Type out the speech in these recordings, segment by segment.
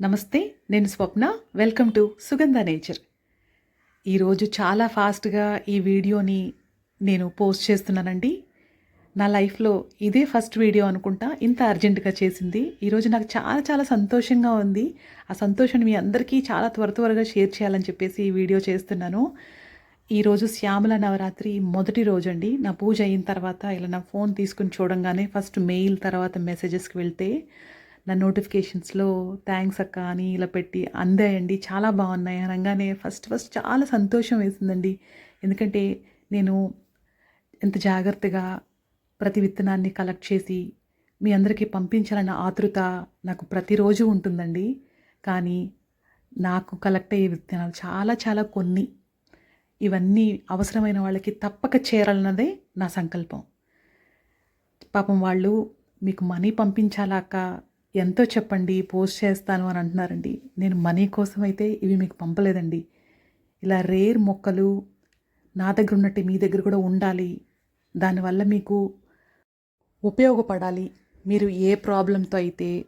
నమస్తే నేను Swapna. Welcome to Sugandha nature. ఈరోజు చాలా ఫాస్ట్గా ఈ వీడియోని నేను పోస్ట్ చేస్తున్నానండి. నా లైఫ్లో ఇదే ఫస్ట్ వీడియో అనుకుంటా ఇంత అర్జెంటుగా చేసింది. ఈరోజు నాకు చాలా చాలా సంతోషంగా ఉంది. ఆ సంతోషం మీ అందరికీ చాలా త్వర త్వరగా షేర్ చేయాలని చెప్పేసి ఈ వీడియో చేస్తున్నాను. ఈరోజు శ్యామల నవరాత్రి మొదటి రోజు అండి నా పూజ అయిన తర్వాత ఇలా నా ఫోన్ తీసుకుని చూడంగానే ఫస్ట్ మెయిల్ తర్వాత మెసేజెస్కి వెళ్తే నా నోటిఫికేషన్స్లో థ్యాంక్స్ అక్క అని ఇలా పెట్టి అందాయండి. చాలా బాగున్నాయి. అనగానే ఫస్ట్ ఫస్ట్ చాలా సంతోషం వేసిందండి. ఎందుకంటే నేను ఎంత జాగ్రత్తగా ప్రతి విత్తనాన్ని కలెక్ట్ చేసి మీ అందరికీ పంపించాలన్న ఆతృత నాకు ప్రతిరోజు ఉంటుందండి. కానీ నాకు కలెక్ట్ అయ్యే విత్తనాలు చాలా చాలా కొన్ని. ఇవన్నీ అవసరమైన వాళ్ళకి తప్పక చేరాలన్నదే నా సంకల్పం. పాపం వాళ్ళు మీకు మనీ పంపించాలాక ఎంతో చెప్పండి పోస్ట్ చేస్తాను అని అంటున్నారండి. నేను మనీ కోసం అయితే ఇవి మీకు పంపలేదండి. ఇలా రేర్ మొక్కలు నా దగ్గర ఉన్నట్టు మీ దగ్గర కూడా ఉండాలి. దానివల్ల మీకు ఉపయోగపడాలి. మీరు ఏ ప్రాబ్లంతో అయితే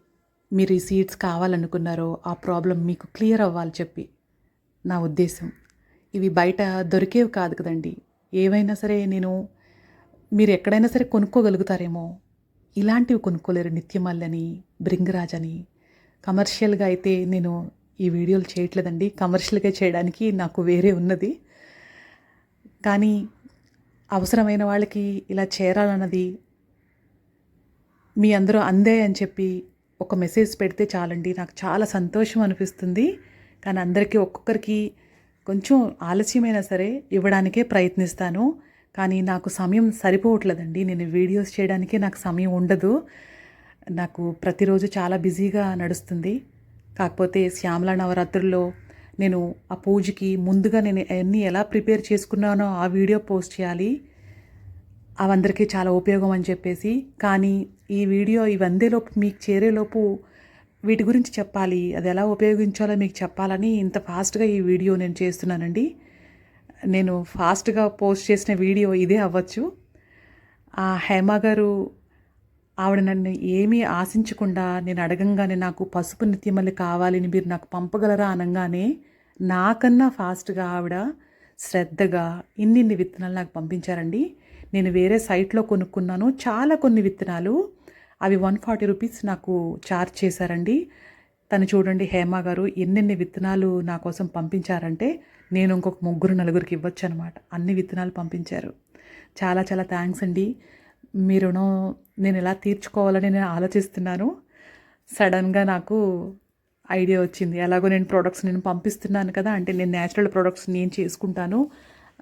మీరు ఈ సీడ్స్ కావాలనుకున్నారో ఆ ప్రాబ్లం మీకు క్లియర్ అవ్వాలి చెప్పి నా ఉద్దేశం. ఇవి బయట దొరికేవి కాదు కదండి. ఏవైనా సరే నేను మీరు ఎక్కడైనా సరే కొనుక్కోగలుగుతారేమో ఇలాంటివి కొనుక్కోలేరు నిత్యమల్లని బ్రింగరాజ్ అని కమర్షియల్గా అయితే నేను ఈ వీడియోలు చేయట్లేదండి. కమర్షియల్గా చేయడానికి నాకు వేరే ఉన్నది. కానీ అవసరమైన వాళ్ళకి ఇలా చేరాలన్నది మీ అందరూ అందే అని చెప్పి ఒక మెసేజ్ పెడితే చాలండి. నాకు చాలా సంతోషం అనిపిస్తుంది. కానీ అందరికీ ఒక్కొక్కరికి కొంచెం ఆలస్యమైనా సరే ఇవ్వడానికే ప్రయత్నిస్తాను. కానీ నాకు సమయం సరిపోవట్లేదండి. నేను వీడియోస్ చేయడానికి నాకు సమయం ఉండదు. నాకు ప్రతిరోజు చాలా బిజీగా నడుస్తుంది. కాకపోతే శ్యామల నవరాత్రుల్లో నేను ఆ పూజకి ముందుగా నేను అన్నీ ఎలా ప్రిపేర్ చేసుకున్నానో ఆ వీడియో పోస్ట్ చేయాలి. అవందరికీ చాలా ఉపయోగం అని చెప్పేసి. కానీ ఈ వీడియో ఇవందేలోపు మీకు చేరేలోపు వీటి గురించి చెప్పాలి. అది ఎలా ఉపయోగించాలో మీకు చెప్పాలని ఇంత ఫాస్ట్గా ఈ వీడియో నేను చేస్తున్నానండి. నేను ఫాస్ట్గా పోస్ట్ చేసిన వీడియో ఇదే అవ్వచ్చు. ఆ హేమ గారు ఆవిడ నన్ను ఏమీ ఆశించకుండా నేను అడగంగానే నాకు పసుపు నిత్యమల్లి కావాలని మీరు నాకు పంపగలరా అనగానే నాకన్నా ఫాస్ట్గా ఆవిడ శ్రద్ధగా ఇన్నిన్ని విత్తనాలు నాకు పంపించారండి. నేను వేరే సైట్లో కొనుక్కున్నాను. చాలా కొన్ని విత్తనాలు అవి వన్ ఫార్టీ రూపీస్ నాకు చార్జ్ చేశారండి. తను చూడండి హేమ గారు ఎన్నెన్ని విత్తనాలు నా కోసం పంపించారంటే నేను ఇంకొక ముగ్గురు నలుగురికి ఇవ్వచ్చు అనమాట అన్ని విత్తనాలు పంపించారు. చాలా చాలా థ్యాంక్స్ అండి. మీ రుణం నేను ఎలా తీర్చుకోవాలని నేను ఆలోచిస్తున్నాను. సడన్గా నాకు ఐడియా వచ్చింది. ఎలాగో నేను ప్రోడక్ట్స్ నేను పంపిస్తున్నాను కదా అంటే నేను న్యాచురల్ ప్రోడక్ట్స్ నేను చేసుకుంటాను.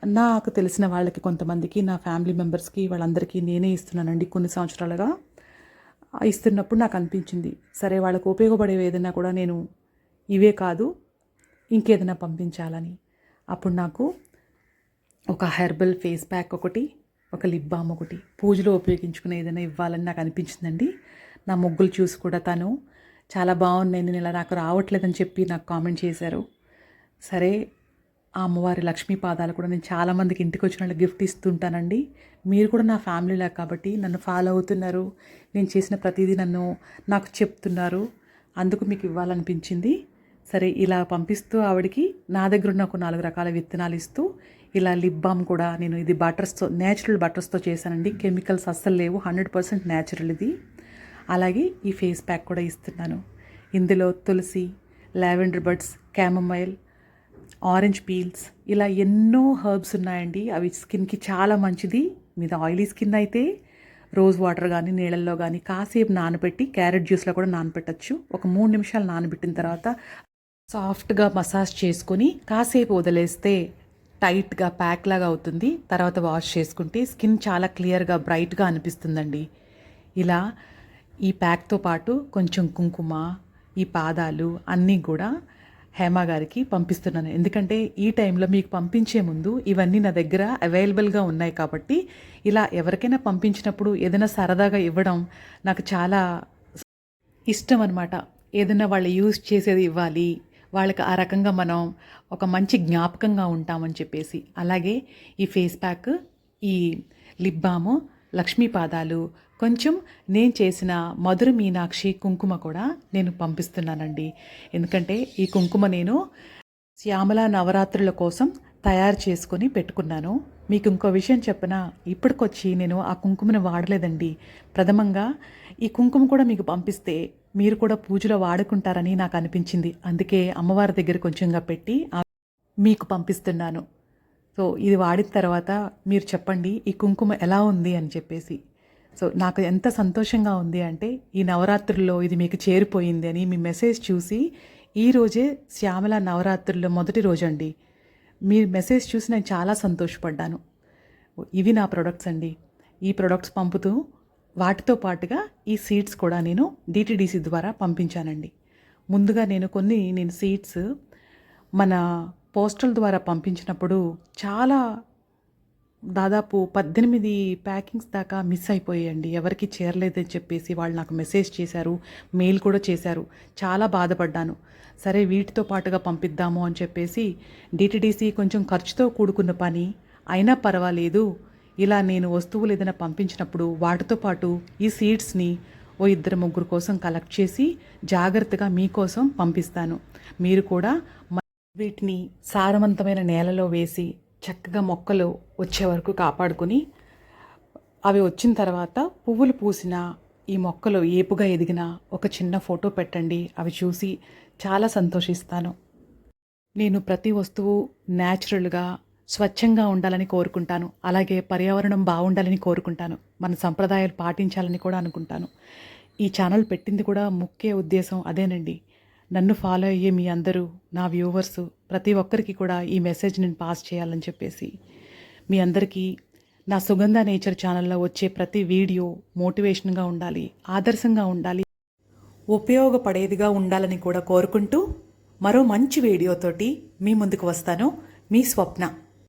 నాకు తెలిసిన వాళ్ళకి కొంతమందికి నా ఫ్యామిలీ మెంబర్స్కి వాళ్ళందరికీ నేనే ఇస్తున్నానండి కొన్ని సంవత్సరాలుగా. ఇస్తున్నప్పుడు నాకు అనిపించింది సరే వాళ్ళకు ఉపయోగపడేవి ఏదైనా కూడా నేను ఇవే కాదు ఇంకేదైనా పంపించాలని. అప్పుడు నాకు ఒక హెర్బల్ ఫేస్ ప్యాక్ ఒకటి ఒక లిప్ బామ్ ఒకటి. పూజలో ఉపయోగించుకునే ఏదైనా ఇవ్వాలని నాకు అనిపించిందండి. నా ముగ్గులు చూసి కూడా తను చాలా బాగున్నాయి నేను ఇలా నాకు రావట్లేదని చెప్పి నాకు కామెంట్ చేశారు. సరే ఆ అమ్మవారి లక్ష్మీ పాదాలు కూడా నేను చాలామందికి ఇంటికి వచ్చిన వాళ్ళకి గిఫ్ట్ ఇస్తుంటానండి. మీరు కూడా నా ఫ్యామిలీలా కాబట్టి నన్ను ఫాలో అవుతున్నారు. నేను చేసిన ప్రతిదీ నన్ను నాకు చెప్తున్నారు. అందుకు మీకు ఇవ్వాలనిపించింది. సరే ఇలా పంపిస్తూ ఆవిడకి నా దగ్గర ఉన్న ఒక నాలుగు రకాల విత్తనాలు ఇస్తూ ఇలా లిప్ బామ్ కూడా నేను ఇది బటర్స్తో నేచురల్ బటర్స్తో చేశానండి. కెమికల్స్ అస్సలు లేవు హండ్రెడ్ పర్సెంట్ న్యాచురల్ ఇది. అలాగే ఈ ఫేస్ ప్యాక్ కూడా ఇస్తున్నాను. ఇందులో tulsi lavender buds chamomile orange peels ఇలా ఎన్నో హర్బ్స్ ఉన్నాయండి. అవి స్కిన్కి చాలా మంచిది. మీద ఆయిలీ స్కిన్ అయితే రోజ్ వాటర్ కానీ నీళ్ళల్లో కానీ కాసేపు నానబెట్టి క్యారెట్ జ్యూస్లో కూడా నానబెట్టచ్చు. ఒక మూడు నిమిషాలు నానబెట్టిన తర్వాత సాఫ్ట్గా మసాజ్ చేసుకొని కాసేపు వదిలేస్తే టైట్గా ప్యాక్ లాగా అవుతుంది. తర్వాత వాష్ చేసుకుంటే స్కిన్ చాలా క్లియర్గా బ్రైట్గా అనిపిస్తుందండి. ఇలా ఈ ప్యాక్తో పాటు కొంచెం కుంకుమ ఈ పాదాలు అన్నీ కూడా హేమ గారికి పంపిస్తున్నాను. ఎందుకంటే ఈ టైంలో మీకు పంపించే ముందు ఇవన్నీ నా దగ్గర అవైలబుల్గా ఉన్నాయి కాబట్టి ఇలా ఎవరికైనా పంపించినప్పుడు ఏదైనా సరదాగా ఇవ్వడం నాకు చాలా ఇష్టం అనమాట ఏదైనా వాళ్ళు యూజ్ చేసేది ఇవ్వాలి వాళ్ళకి ఆ రకంగా మనం ఒక మంచి జ్ఞాపకంగా ఉంటామని చెప్పేసి. అలాగే ఈ ఫేస్ ప్యాక్ ఈ లిప్ బాము లక్ష్మీ పాదాలు కొంచెం నేను చేసిన మధుర మీనాక్షి కుంకుమ కూడా నేను పంపిస్తున్నానండి. ఎందుకంటే ఈ కుంకుమ నేను శ్యామల నవరాత్రుల కోసం తయారు చేసుకొని పెట్టుకున్నాను. మీకు ఇంకో విషయం చెప్పిన? ఇప్పటికొచ్చి నేను ఆ కుంకుమను వాడలేదండి. ప్రథమంగా ఈ కుంకుమ కూడా మీకు పంపిస్తే మీరు కూడా పూజలో వాడుకుంటారని నాకు అనిపించింది. అందుకే అమ్మవారి దగ్గర కొంచెంగా పెట్టి మీకు పంపిస్తున్నాను. సో ఇది వాడిన తర్వాత మీరు చెప్పండి ఈ కుంకుమ ఎలా ఉంది అని చెప్పేసి. సో నాకు ఎంత సంతోషంగా ఉంది అంటే ఈ నవరాత్రుల్లో ఇది మీకు చేరిపోయింది అని మీ మెసేజ్ చూసి ఈ రోజే శ్యామల నవరాత్రుల్లో మొదటి రోజు అండి మీ మెసేజ్ చూసి నేను చాలా సంతోషపడ్డాను. ఇవి నా ప్రొడక్ట్స్ అండి. ఈ ప్రొడక్ట్స్ పంపుతూ వాటితో పాటుగా ఈ సీడ్స్ కూడా నేను డిటిడిసి ద్వారా పంపించానండి. ముందుగా నేను కొన్ని నేను సీడ్స్ మన పోస్టల్ ద్వారా పంపించినప్పుడు చాలా దాదాపు పద్దెనిమిది ప్యాకింగ్స్ దాకా మిస్ అయిపోయాయండి. ఎవరికి చేరలేదని చెప్పేసి వాళ్ళు నాకు మెసేజ్ చేశారు మెయిల్ కూడా చేశారు. చాలా బాధపడ్డాను. సరే వీటితో పాటుగా పంపిద్దాము అని చెప్పేసి డిటిడిసి కొంచెం ఖర్చుతో కూడుకున్న పని. అయినా పర్వాలేదు. ఇలా నేను వస్తువులు ఏదైనా పంపించినప్పుడు వాటితో పాటు ఈ సీడ్స్ని ఓ ఇద్దరు ముగ్గురు కోసం కలెక్ట్ చేసి జాగ్రత్తగా మీకోసం పంపిస్తాను. మీరు కూడా వీటిని సారవంతమైన నేలలో వేసి చక్కగా మొక్కలు వచ్చే వరకు కాపాడుకుని అవి వచ్చిన తర్వాత పువ్వులు పూసిన ఈ మొక్కలు ఏపుగా ఎదిగిన ఒక చిన్న ఫోటో పెట్టండి. అవి చూసి చాలా సంతోషిస్తాను. నేను ప్రతి వస్తువు న్యాచురల్గా స్వచ్ఛంగా ఉండాలని కోరుకుంటాను. అలాగే పర్యావరణం బాగుండాలని కోరుకుంటాను. మన సంప్రదాయాలు పాటించాలని కూడా అనుకుంటాను. ఈ ఛానల్ పెట్టింది కూడా ముఖ్య ఉద్దేశం అదేనండి. నన్ను ఫాలో అయ్యే మీ అందరూ నా వ్యూవర్స్ ప్రతి ఒక్కరికి కూడా ఈ మెసేజ్ నేను పాస్ చేయాలని చెప్పేసి. మీ అందరికీ నా సుగంధ నేచర్ ఛానల్లో వచ్చే ప్రతి వీడియో మోటివేషన్గా ఉండాలి ఆదర్శంగా ఉండాలి ఉపయోగపడేదిగా ఉండాలని కూడా కోరుకుంటూ మరో మంచి వీడియోతోటి మీ ముందుకు వస్తాను. మీ స్వప్న.